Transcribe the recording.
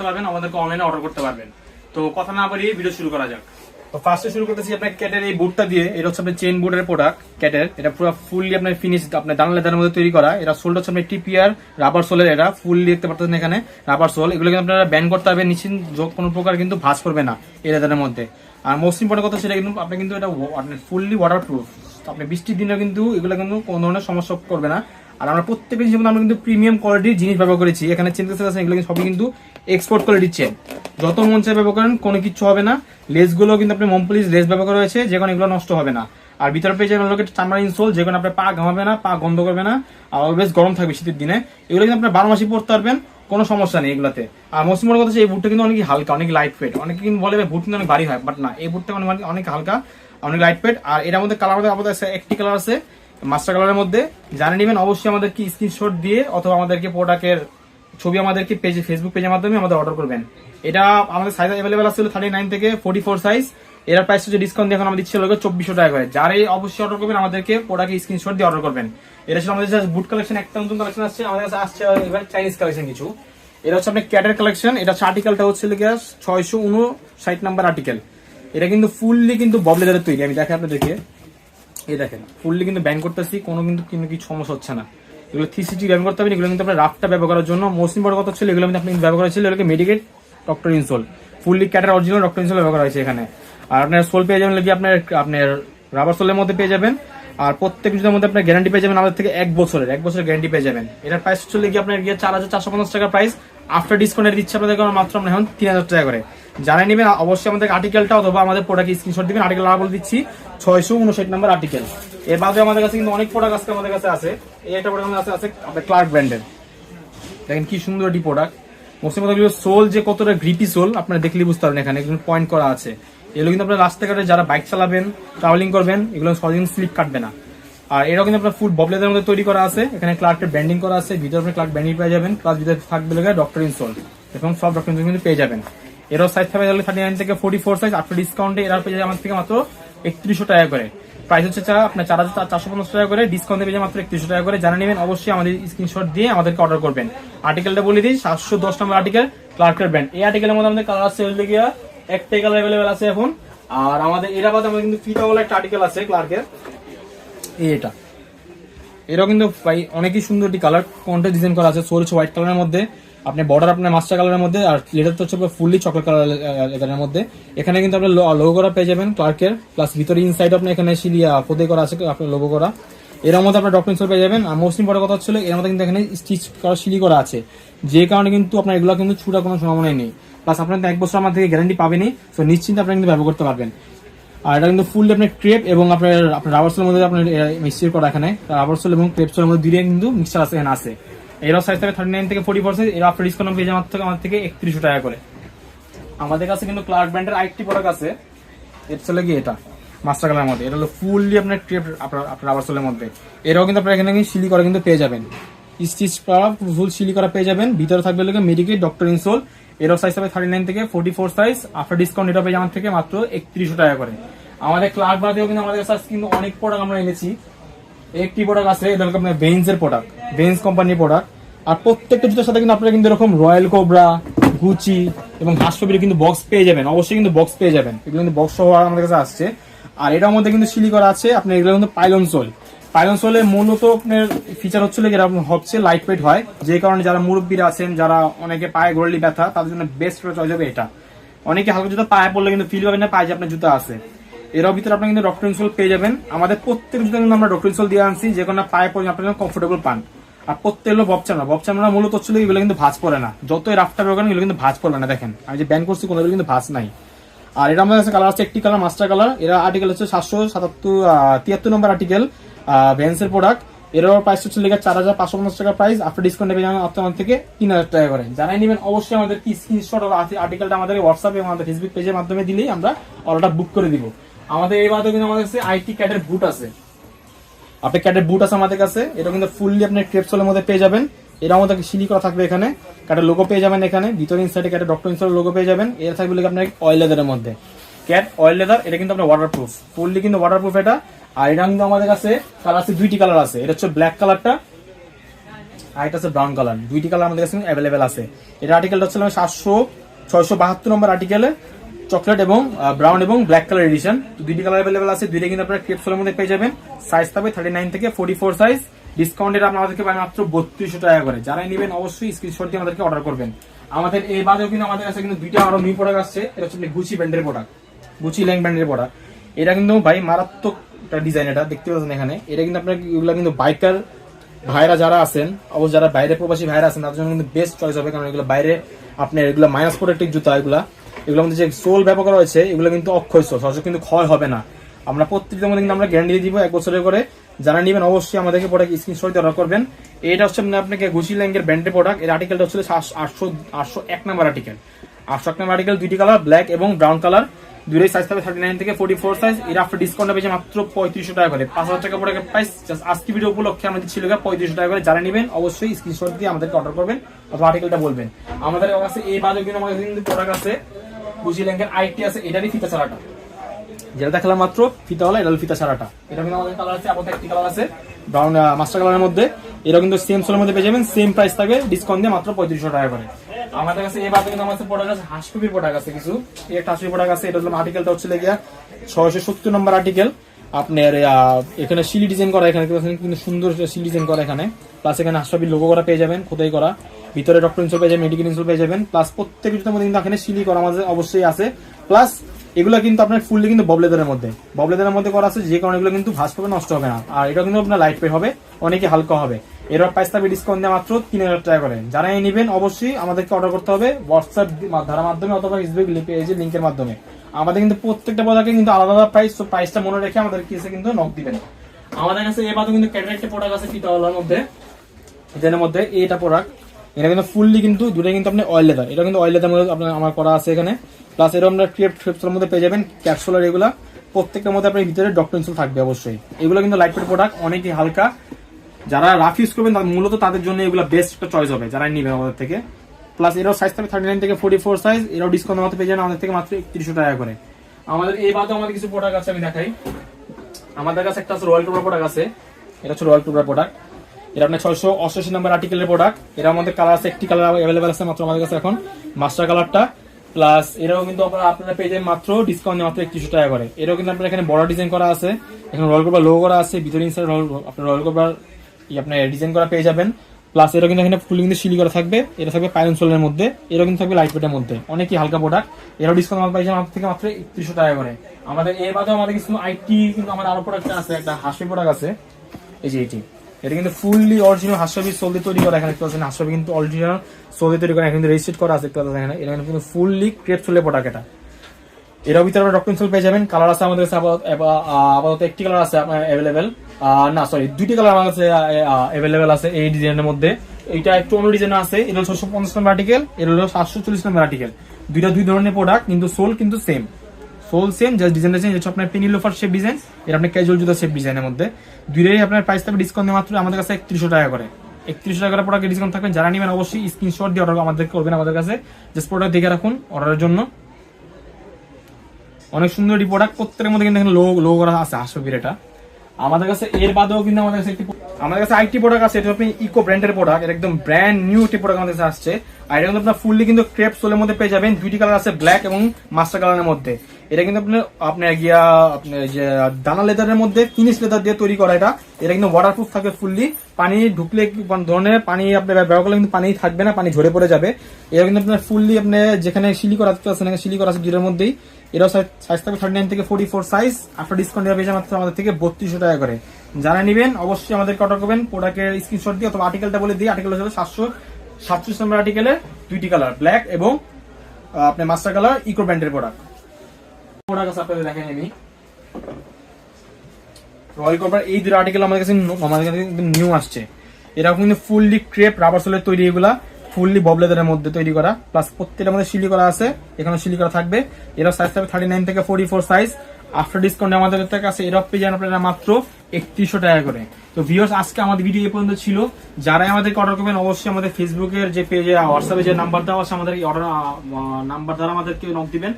করতে পারবেন, আমাদেরকে অনলাইনে অর্ডার করতে পারবেন। তো কথা না বাড়িয়ে ভিডিও শুরু করা যাক। তো ফার্স্টে শুরু করতেছি আপনার ক্যাটের এই বুটটা দিয়ে। এটা হচ্ছে আপনার চেন বোর্ডের প্রোডাক্ট ক্যাটের এটা পুরো ফুললি আপনার ফিনিশ আপনার দানা লেদারের মধ্যে তৈরি করা। এটা সোলটা হচ্ছে আপনার টিপিআর রাবার সোলের এটা ফুললি দেখতে পাচ্ছেন এখানে রাবার সোল এগুলো কিন্তু আপনারা ব্যান করতে হবে নিশ্চিত কোনো প্রকার কিন্তু ভাঁজ করবে না এই লেদারের মধ্যে। আর মোস্ট ইম্পর্টেন্ট কথা সেটা কিন্তু আপনি কিন্তু এটা ফুললি ওয়াটার প্রুফ আপনি বৃষ্টির দিনে কিন্তু এগুলো কিন্তু কোনো ধরনের সমস্যা করবে না। আর আমরা প্রত্যেকটা জিনিস আমরা কিন্তু প্রিমিয়াম কোয়ালিটির জিনিস ব্যবহার করেছি। এখানে চেন আছে, এগুলো কিন্তু সবই কিন্তু এক্সপোর্ট কোয়ালিটির চেন যত মন চাই ব্যবহার করেন, কোনো কিছু হবে না। লেসগুলো কিন্তু আপনি মমপলিস লেস ব্যবহার করা হয়েছে, যে এগুলো নষ্ট হবে না। আর ভিতরে পেয়ে যাবেন লোকের চামড়া ইনসোল যে কোনো আপনার পা ঘামাবে না, পা গন্ধ করবে না, আর অলওয়েজ গরম থাকবে শীতের দিনে। এগুলো কিন্তু আপনার বারো মাসই পড়তে পারবেন, কোনো সমস্যা নেই এগুলোতে। আর বড় কথা হচ্ছে, এই বুটটা কিন্তু অনেক হালকা, অনেক লাইট ওয়েট অনেকে কিন্তু বলে বুট কিন্তু অনেক ভারী হয় বাট না, এই বুটটা অনেক অনেক হালকা, অনেক লাইট ওয়েট আর এটার মধ্যে কালার মধ্যে আমাদের একটি কালার আছে মাস্টার কালারের মধ্যে। জানিয়ে নেবেন অবশ্যই আমাদেরকে স্ক্রিনশট দিয়ে অথবা আমাদেরকে প্রোডাক্টের ছবি আমাদেরকে পেজে ফেসবুক পেজের মাধ্যমে আমাদের অর্ডার করবেন। এটা আমাদের সাইজ অ্যাভেলেবেল আছে থার্টি নাইন থেকে ফোর্টি ফোর সাইজ এর প্রাইস হচ্ছে ডিসকাউন্ট এখন আমরা দিচ্ছি লোক চব্বিশশো টাকা করে। যারাই অবশ্যই অর্ডার করবেন, আমাদেরকে প্রোডাক্ট স্ক্রিনশট দিয়ে অর্ডার করবেন। এটা ছিল আমাদের বুট কালেকশন একটা নতুন কালেকশন আসছে। আমাদের কাছে আসছে এবার চাইনিজ কালেকশন কিছু। এটা হচ্ছে আপনার ক্যাটের কালেকশন এটা আর্টিকেলটা হচ্ছে ছয়শো উনষাট নাম্বার আর্টিকেল এটা কিন্তু ফুললি কিন্তু ববলেদারের তৈরি। আমি দেখে আপনাদেরকে। এই দেখেন ফুললি কিন্তু ব্যান করতেছি, কোনো কিন্তু কিন্তু কিছু সমস্যা হচ্ছে না। এগুলো থ্রি সিটি ব্যবহার করতে হবে, এগুলো কিন্তু আপনার রাফটা ব্যবহার করার জন্য। মোস্ট ইম্পর্টেন্ট কথা ছিল এগুলো কিন্তু আপনি ব্যবহার করেছিল এগুলোকে মেডিকেট ডক্টর ইনসোল ফুললি ক্যাটার অরিজিনাল ডক্টর ইনসোল ব্যবহার হয়েছে এখানে। আর আপনার সোল পেয়ে যাবেন কি আপনার আপনার রাবার সোলের মধ্যে পেয়ে যাবেন। আর প্রত্যেক জুতার মধ্যে আপনার গ্যারান্টি পেয়ে যাবেন আমাদের থেকে এক বছরের এক বছরের গ্যারান্টি পেয়ে যাবেন। এটার প্রাইস হচ্ছে কি আপনার গিয়ে চার হাজার চারশো পঞ্চাশ টাকা প্রাইস আফটার ডিসকাউন্টের দিচ্ছে আপনাদের কারণ মাত্র আমরা এখন তিন হাজার টাকা করে। জানাই নেবেন, অবশ্যই আমাদের আর্টিকেলটা অথবা আমাদের প্রোডাক্ট স্ক্রিনশট দিবেন। আর্টিকেল আমরা বলে দিচ্ছি, ছয়শো উনষাট নম্বর আর্টিকেল এর বাদে আমাদের কাছে কিন্তু অনেক প্রোডাক্ট আজকে আমাদের কাছে আছে। এই একটা প্রোডাক্ট আমাদের কাছে আছে, আপনার ক্লার্ক ব্র্যান্ডের দেখেন কি সুন্দর একটি প্রোডাক্ট কথাগুলো সোল যে কতটা গ্রিপি সোল আপনারা দেখলে বুঝতে পারবেন এখানে একদম পয়েন্ট করা আছে। এগুলো কিন্তু আপনার রাস্তাঘাটে যারা বাইক চালাবেন ট্রাভেলিং করবেন, এগুলো সহজে স্লিপ কাটবে না। আর এটাও কিন্তু আপনার ফুড ববলেদের মধ্যে তৈরি করা আছে। এখানে ক্লার্কের ব্যান্ডিং করা আছে ভিতরে আপনি ক্লার্ক ব্যান্ডিং পেয়ে যাবেন প্লাস ভিতরে থাকবে লেগে ডক্টর ইনসোল এবং সব ডক্টর ইনসোল কিন্তু পেয়ে যাবেন। এরও সাইজ থাকবে তাহলে থার্টি নাইন থেকে ফোর্টি ফোর সাইজ আফটার ডিসকাউন্টে এরা পেয়ে যাবে আমার থেকে মাত্র একত্রিশশো টাকা করে। প্রাইস হচ্ছে চা আপনার চার হাজার চারশো পঞ্চাশ টাকা করে ডিসকাউন্ট পেয়ে মাত্র একত্রিশশো টাকা করে। জানা নেবেন অবশ্যই আমাদের স্ক্রিনশট দিয়ে আমাদেরকে অর্ডার করবেন। আর্টিকেলটা বলে দিই, সাতশো দশ নম্বর আর্টিকেল ক্লার্কের ব্যান্ড এই আর্টিকেলের মধ্যে আমাদের কালার আছে হলে গিয়া একটাই কালার অ্যাভেলেবেল আছে এখন। আর আমাদের এরা বাদে আমাদের কিন্তু ফিটা বলে একটা আর্টিকেল আছে ক্লার্কের এই এটা। এটাও কিন্তু অনেকই সুন্দর একটি কালার কোনটা ডিজাইন করা আছে। সোল হোয়াইট কালারের মধ্যে, আপনি বর্ডার আপনার মাস্টার কালারের মধ্যে, আর লেটার তো হচ্ছে ফুললি চকলেট কালার লেদারের মধ্যে। এখানে কিন্তু আপনি লোগো করা পেয়ে যাবেন ক্লার্কের প্লাস ভিতরে ইনসাইড আপনি এখানে সিলিয়া খোদাই করা আছে আপনার লোগো করা। এর মধ্যে আপনার ডকুমেন্টস পেয়ে যাবেন। আর মোস্ট ইম্পর্টেন্ট কথা হচ্ছিল এর মধ্যে কিন্তু এখানে স্টিচ করা, সিলি করা আছে। যে কারণে কিন্তু আপনার এগুলো কিন্তু ছুটা কোনো সম্ভাবনাই নেই। প্লাস আপনার এক বছর আমার থেকে গ্যারান্টি পাবেনই। সো নিশ্চিন্তে আপনি কিন্তু ব্যবহার করতে পারবেন। আর এটা কিন্তু ফুল আপনার ক্রেপ এবং আপনার আপনার রাবার সোলের মধ্যে আপনার মিক্সচার করা এখানে রাবার সোল এবং ক্রেপ সোলের মধ্যে দুইটাই কিন্তু মিক্সচার আছে, এখানে আছে। এরাও সাইজ থাকে থার্টি নাইন থেকে ফোর্টি পার্সেন্ট এরা আপনার ডিসকাউন্ট পেয়ে যাওয়ার থেকে আমার থেকে একত্রিশশো টাকা করে। আমাদের কাছে কিন্তু ক্লার্ক ব্র্যান্ডের আরেকটি প্রোডাক্ট আছে। এর চলে গিয়ে এটা মাস্টার কালার মধ্যে। এটা হলো ফুললি আপনার ক্রেপ আপনার আপনার রাবার সোলের মধ্যে। এরাও কিন্তু আপনার এখানে সিলি করা কিন্তু পেয়ে যাবেন। স্টিচ করা ফুল সিলি করা পেয়ে যাবেন। ভিতরে থাকবে লোকে মেডিকেট ডক্টর ইনসোল এরও সাইজ হবে থার্টি নাইন থেকে forty four size after discount এটা পেয়ে আমার থেকে মাত্র একত্রিশশো টাকা করে। আমাদের ক্লার্ক বাদেও কিন্তু আমাদের কাছে কিন্তু অনেক প্রোডাক্ট আমরা এনেছি। একটি প্রোডাক্ট আছে, এটা আপনার বেঞ্চ এর প্রোডাক্ট বেঞ্চ কোম্পানির প্রোডাক্ট আর প্রত্যেকটা জুতোর সাথে কিন্তু আপনারা কিন্তু এরকম রয়্যাল কোবরা গুচি এবং হাসপবির কিন্তু বক্স পেয়ে যাবেন, অবশ্যই কিন্তু বক্স পেয়ে যাবেন। এগুলো কিন্তু বক্স সহ আমাদের কাছে আসছে। আর এটার মধ্যে কিন্তু সিলি করা আছে, আপনার এগুলো কিন্তু পাইলন সোল পাইলন সোলের মূলত আপনার ফিচার হচ্ছিল যেটা হচ্ছে লাইট ওয়েট হয়। যে কারণে যারা মুরব্বীরা আছেন, যারা অনেকে পায়ে গোড়লি ব্যথা, তাদের জন্য বেস্ট চয়েস হবে এটা। অনেকে হালকা জুতা পায়ে পড়লে কিন্তু ফিল পাবেন না, পায়ে যে আপনার জুতা আছে। এর ভিতরে আপনি কিন্তু ডক্টর ইনসোল পেয়ে যাবেন। আমাদের প্রত্যেক জুতা কিন্তু আমরা ডক্টর ইনসোল দিয়ে আনছি, যে কোনো পায়ে পড়ে আপনার কমফোর্টেবল পান। আর প্রত্যেক হলো বব চামড়া বব চামড়া মূলত হচ্ছিল এগুলো কিন্তু ভাঁজ পড়ে না। যতই রাফটা ব্যবহার এগুলো কিন্তু ভাঁজ পড়বে না, দেখেন। আমি যে ব্যান করছি কোনো কিন্তু ভাঁজ নাই। আর এটা আমাদের কাছে কালার আছে, একটি কালার মাস্টার কালার এরা আর্টিকেল হচ্ছে সাতশো সাতাত্তর তিয়াত্তর নম্বর আর্টিকেল ভ্যান্সের প্রোডাক্ট এরও প্রাইস হচ্ছে লেগে চার হাজার পাঁচশো পঞ্চাশ টাকা প্রাইস আফটার ডিসকাউন্ট যাবেন আপনার থেকে তিন হাজার টাকা করে। জানাই নেবেন অবশ্যই আমাদের কি স্ক্রিনশট আর্টিকেলটা আমাদের হোয়াটসঅ্যাপ এবং আমাদের ফেসবুক পেজের মাধ্যমে দিলেই আমরা অর্ডারটা বুক করে দিব। আমাদের এই মাধ্যমে কিন্তু আমাদের কাছে আইটি ক্যাটের বুট আছে। আপনি ক্যাটের বুট আছে আমাদের কাছে, এটা কিন্তু ফুললি আপনি ক্রেপসোলের মধ্যে পেয়ে যাবেন। এর মধ্যে সিলি করা থাকবে এখানে। ক্যাটের লোগো পেয়ে যাবেন এখানে, ভিতরে ইনসাইডে ক্যাটের ডক্টর ইনসাইড লোগো পেয়ে যাবেন। এর থাকবে আপনার অয়েল লেদারের মধ্যে। ক্যাট অয়েল লেদার এটা কিন্তু আপনার ওয়াটার প্রুফ ফুললি কিন্তু ওয়াটার প্রুফ এটা। আর আমাদের কাছে কালার আছে দুইটি কালার আছে। এটা হচ্ছে ব্ল্যাক কালারটা আর এটা আছে ব্রাউন কালার। দুইটি কালার আমাদের কাছে অ্যাভেলেবেল আছে। এটা আর্টিকেলটা হচ্ছে সাতশো, ছয়শো বাহাত্তর নম্বর আর্টিকেলে চকলেট এবং ব্রাউন এবং ব্ল্যাক কালার এডিশন দুইটি কালার অ্যাভেলেবেল আছে। দুইটা কিন্তু আপনারা ক্রেপসোলের মধ্যে পেয়ে যাবেন। সাইজ থাকবে থার্টি নাইন থেকে ফোর্টি ফোর সাইজ ডিসকাউন্টের আপনাদেরকে পাবেন মাত্র বত্রিশশো টাকা করে। যারাই নেবেন অবশ্যই স্ক্রিনশট দিয়ে আমাদেরকে অর্ডার করবেন। আমাদের এই বাদেও কিন্তু আমাদের কাছে কিন্তু দুইটা আরও নিউ প্রোডাক্ট আসছে। এটা হচ্ছে গুচি ব্র্যান্ডের প্রোডাক্ট গুচি ল্যাং ব্র্যান্ডের প্রোডাক্ট এটা কিন্তু ভাই মারাত্মক একটা ডিজাইন এটা, দেখতে পাচ্ছেন এখানে। এটা কিন্তু আপনার এগুলো কিন্তু বাইকার ভাইরা যারা আছেন, অবশ্য যারা বাইরে প্রবাসী ভাইরা আছেন, তাদের জন্য কিন্তু বেস্ট চয়েস হবে, কারণ এগুলো বাইরে আপনার এগুলো মাইনাস প্রোটেক্টিভ জুতা, এগুলা, এগুলোর মধ্যে যে সোল ব্যবহার রয়েছে, এগুলো কিন্তু অক্ষয় সোল সহজে কিন্তু ক্ষয় হবে না। আমরা প্রত্যেকটার মধ্যে কিন্তু আমরা গ্যারান্টি দিব এক বছরের করে। যারা নেবেন অবশ্যই আমাদেরকে প্রোডাক্ট স্ক্রিনশট অর্ডার করবেন। এটা হচ্ছে আপনাকে গুচি ল্যাঙ্গের ব্র্যান্ডের প্রোডাক্টের আর্টিকেলটা হচ্ছে আটশো আটশো এক নাম্বার আর্টিকেল আটশো এক নাম্বার আর্টিকেল দুইটি কালার ব্ল্যাক এবং ব্রাউন কালার দুটোই সাইজ থাকবে থার্টি নাইন থেকে ফোর্টি ফোর সাইজ এর আফটার ডিসকাউন্ট পেয়েছে মাত্র পঁয়ত্রিশশো টাকা করে। পাঁচ হাজার টাকা প্রোডাক্টের প্রাইস আজকে ভিডিও উপলক্ষে আমাদের ছিল পঁয়ত্রিশশো টাকা করে। যারা নেবেন অবশ্যই স্ক্রিনশট দিয়ে আমাদেরকে অর্ডার করবেন অথবা আর্টিকেলটা বলবেন। আমাদের কাছে এই বাদে কিন্তু আমাদের কিন্তু প্রোডাক্ট আছে। বুঝি ল্যাঙ্কের আইটি আছে, এটারই ফিতা ছাড়াটা। যেটা দেখালাম মাত্র, ফিতা হলো এটা ফিতা ছাড়াটা। এটা কিন্তু আমাদের কালার আছে, আপাতত একটি কালার আছে। ব্রাউন মাস্টার কালারের মধ্যে। এটা কিন্তু সেম সোলের মধ্যে পেয়ে যাবেন। সেম প্রাইস থাকবে ডিসকাউন্ট দিয়ে মাত্র পঁয়ত্রিশশো টাকা করে। আমাদের কাছে এই বাদে কিন্তু আমাদের প্রোডাক্ট আছে হাঁসকুপির প্রোডাক্ট আছে কিছু। একটা হাঁসকুপির প্রোডাক্ট আছে, এটা হলো আর্টিকেলটা হচ্ছে গিয়া ছয়শো সত্তর নম্বর আর্টিকেল আপনার এখানে শিলি ডিজাইন করা, এখানে কিন্তু সুন্দর শিলি ডিজাইন করা এখানে। প্লাস এখানে হাঁসকুপির লোগো করা পেয়ে যাবেন, খোদাই করা। ভিতরে ডক্টর ইনসুল পেয়ে যাবেন মেডিকেল ইনসুল পেয়ে যাবেন। প্লাস প্রত্যেক জুতার মধ্যে কিন্তু এখানে শিলি করা আমাদের অবশ্যই আছে। প্লাস এগুলো কিন্তু আপনার ফুললি কিন্তু ববলেদারের মধ্যে। ববলেদারের মধ্যে করা আছে, যে কারণে এগুলো কিন্তু ভাস পাবে নষ্ট হবে না। আর এটা কিন্তু আপনার লাইট পেট হবে, অনেকে হালকা হবে। এর প্রাইস থাকবে ডিসকাউন্ট দেওয়া মাত্র তিন হাজার টাকা করে। যারা এই নেবেন, অবশ্যই আমাদেরকে অর্ডার করতে হবে হোয়াটসঅ্যাপ ধারার মাধ্যমে অথবা ফেসবুক পেজের লিঙ্কের মাধ্যমে। আমাদের কিন্তু প্রত্যেকটা প্রোডাক্টে কিন্তু আলাদা আলাদা প্রাইস তো প্রাইসটা মনে রেখে আমাদের কেসে কিন্তু নক দিবেন। আমাদের কাছে এবার কিন্তু ক্যাটারেক্ট প্রোডাক্ট আছে ফিতাওয়ালার মধ্যে। এটার মধ্যে এইটা প্রোডাক্ট এটা কিন্তু ফুললি কিন্তু দুটোই কিন্তু আপনি অয়েল লেদার এটা কিন্তু অয়েল লেদার মধ্যে আপনার আমার করা আছে এখানে। প্লাস এরকম আপনার ক্রিয়েট ট্রিপসের মধ্যে পেয়ে যাবেন ক্যাপসুলার এগুলা। প্রত্যেকটার মধ্যে আপনার ভিতরে ডক্টর ইনসুল থাকবে অবশ্যই। এগুলো কিন্তু লাইট প্রোডাক্ট অনেকই হালকা। যারা রাফ ইউজ করবেন মূলত তাদের জন্য এগুলো বেস্ট একটা চয়েস হবে, যারা নিবেন আমাদের থেকে। প্লাস এরাও সাইজ থাকবে থার্টি নাইন থেকে ফোর্টি ফোর সাইজ এরাও ডিসকাউন্ট মতো পেয়ে যাবেন আমাদের থেকে মাত্র একত্রিশশো টাকা করে। আমাদের এই বাদে আমাদের কিছু প্রোডাক্ট আছে, আমি দেখাই। আমাদের কাছে একটা আছে রয়্যাল টুবরা প্রোডাক্ট আছে। এটা হচ্ছে রয়্যাল টুবরা প্রোডাক্ট এটা আপনার ছয়শো অষ্টাশি নম্বর আর্টিকেলের প্রোডাক্টের মধ্যে কালার আছে, একটি কালার অ্যাভেলেবেল আছে মাত্র আমাদের কাছে এখন মাস্টার কালারটা প্লাস এরাও কিন্তু আপনারা পেয়ে যাবেন মাত্র ডিসকাউন্ট মাত্র একত্রিশশো টাকা করে। এরাও কিন্তু আপনার এখানে বড় ডিজাইন করা আছে, এখানে রয়্যাল কোবরা লো করা আছে, ভিতরে ইনসাইড আপনার রয়্যাল কোবরার আপনার ডিজাইন করা পেয়ে যাবেন। প্লাস এরা কিন্তু এখানে ফুলি কিন্তু শিলি করা থাকবে। এটা থাকবে পাইন সোলের মধ্যে। এরা কিন্তু থাকবে লাইট ওয়েটের মধ্যে। অনেকই হালকা প্রোডাক্ট এরাও ডিসকাউন্ট পাই যাবেন আমাদের থেকে মাত্র একত্রিশশো টাকা করে। আমাদের এর বাদেও আমাদের কিছু আইটি কিন্তু আমাদের আরও প্রোডাক্ট আছে, একটা হাসি প্রোডাক্ট আছে। এই যে এটি। এটা কিন্তু ফুললি অরিজিনাল হাসবি সোল দিয়ে তৈরি করা এখানে দেখতে পাচ্ছেন। কিন্তু অরিজিনাল সোল দিয়ে তৈরি করা, এখানে রেজিস্ট্রেট করা আছে, দেখতে পাচ্ছেন এখানে। এটা কিন্তু ফুললি ক্রেপ সোলের প্রোডাক্ট এটা। এর ভিতরে আপনার ডক্টর পেয়ে যাবেন। কালার আছে আমাদের কাছে, আপাতত- একটি কালার আছে আপনার অ্যাভেলেবেল না সরি দুইটি কালার আমার কাছে অ্যাভেলেবেল আছে এই ডিজাইনের মধ্যে। এইটা একটু অন্য ডিজাইন আছে, এটা হলো ছশো পঞ্চাশ নম্বর আর্টিকেল এটা হলো সাতশো চল্লিশ নম্বর আর্টিকেল দুইটা দুই ধরনের প্রোডাক্ট কিন্তু সোল কিন্তু সেম সোল সেম জাস্ট ডিজাইনটা চেঞ্জ হচ্ছে আপনার পেনি লোফার শেপ ডিজাইন এটা আপনার ক্যাজুয়াল জুতা শেপ ডিজাইনের মধ্যে। দুইটাই আপনার প্রাইস থাকবে ডিসকাউন্ট মাত্র আমাদের কাছে একত্রিশশো টাকা করে। একত্রিশশো টাকা করে প্রোডাক্ট ডিসকাউন্ট থাকবেন যারা নেবেন অবশ্যই স্ক্রিনশট দিয়ে অর্ডার আমাদের করবেন আমাদের কাছে। জাস্ট প্রোডাক্ট দেখে রাখুন অর্ডারের জন্য। অনেক সুন্দর একটি প্রোডাক্ট প্রত্যেকের মধ্যে কিন্তু এখানে লো লো করা আছে আসবির এটা। আমাদের কাছে এর বাদেও কিন্তু আমাদের কাছে একটি আমাদের কাছে আইটি প্রোডাক্ট আছে, এটা আপনি ইকো ব্র্যান্ডের প্রোডাক্ট এটা একদম ব্র্যান্ড নিউ একটি প্রোডাক্ট আমাদের কাছে আসছে। আর এটা কিন্তু আপনার ফুললি কিন্তু ক্রেপ সোলের মধ্যে পেয়ে যাবেন, দুইটি কালার আছে ব্ল্যাক এবং মাস্টার কালারের মধ্যে। এটা কিন্তু আপনার আপনার গিয়া, আপনার যে দানা লেদারের মধ্যে ফিনিশ লেদার দিয়ে তৈরি করা এটা। এটা কিন্তু ওয়াটারপ্রুফ থাকে ফুললি পানি ঢুকলে ধরনের পানি আপনি ব্যবহার করলে কিন্তু পানি থাকবে না, পানি ঝরে পড়ে যাবে। এটা কিন্তু আপনার ফুললি আপনি যেখানে শিলি করা আছে শিলি করা আছে দুটোর মধ্যেই। এটাও সাইজ থাকবে থার্টি নাইন থেকে forty four size after discount দেওয়া পেয়েছে মাত্র আমাদের থেকে বত্রিশশো টাকা করে। যারা নেবেন, অবশ্যই আমাদেরকে অর্ডার করবেন প্রোডাক্টের স্ক্রিনশট দিয়ে অথবা আর্টিকেলটা বলে দিই আর্টিকেল হচ্ছে সাতশো সাতচল্লিশ নম্বর আর্টিকেলের দুইটি কালার ব্ল্যাক এবং আপনার মাস্টার কালার ইকো ব্র্যান্ডের প্রোডাক্ট প্রোডাক্ট আছে আপনাদের দেখেন এই দুটো আর্টিকেল আমাদের কাছে আমাদের কাছে নিউ আসছে। এরকম কিন্তু ফুললি ক্রেপ রাবার সোলের তৈরি এগুলা। ফুললি ববলেদারের মধ্যে তৈরি করা প্লাস প্রত্যেকটা মধ্যে শিলি করা আছে এখানে শিলি করা থাকবে। এরা সাইজ থাকবে থার্টি নাইন থেকে forty four size after discount আমাদের কাছে এরপ পেয়ে যান আপনারা মাত্র একত্রিশশো টাকা করে। তো ভিউয়ার্স আজকে আমাদের ভিডিও এই পর্যন্ত ছিল। যারাই আমাদেরকে অর্ডার করবেন, অবশ্যই আমাদের ফেসবুকের যে পেজে হোয়াটসঅ্যাপে যে নাম্বার দেওয়া আছে আমাদের অর্ডার নাম্বার দ্বারা আমাদেরকে নক দিবেন।